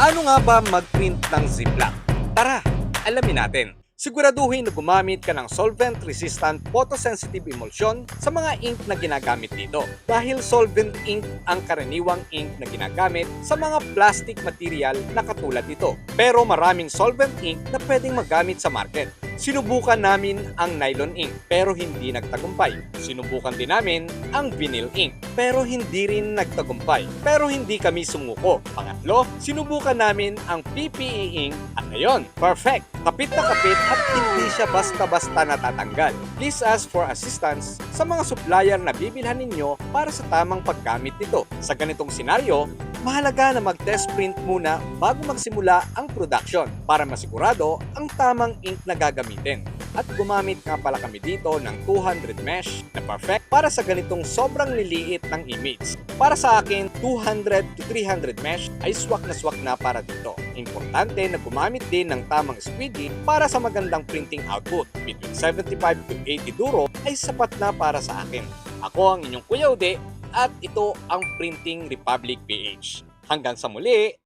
Paano nga ba mag-print ng Ziploc? Tara, alamin natin. Siguraduhin na gumamit ka ng solvent-resistant photosensitive emulsion sa mga ink na ginagamit dito. Dahil solvent ink ang karaniwang ink na ginagamit sa mga plastic material na katulad nito. Pero maraming solvent ink na pwedeng magamit sa market. Sinubukan namin ang nylon ink pero hindi nagtagumpay. Sinubukan din namin ang vinyl ink pero hindi rin nagtagumpay. Pero hindi kami sumuko. Pangatlo, sinubukan namin ang PPE ink at ngayon, perfect! Kapit na kapit at hindi siya basta-basta natatanggal. Please ask for assistance sa mga supplier na bibilhan ninyo para sa tamang paggamit nito. Sa ganitong senaryo, mahalaga na mag-test print muna bago magsimula ang production para masigurado ang tamang ink na gagamitin. At gumamit nga pala kami dito ng 200 mesh na perfect para sa ganitong sobrang liliit ng image. Para sa akin, 200 to 300 mesh ay swak na swak na para dito. Importante na gumamit din ng tamang squeegee para sa magandang printing output. Between 75 to 80 duro ay sapat na para sa akin. Ako ang inyong Kuya Ude at ito ang Printing Republic PH. Hanggang sa muli,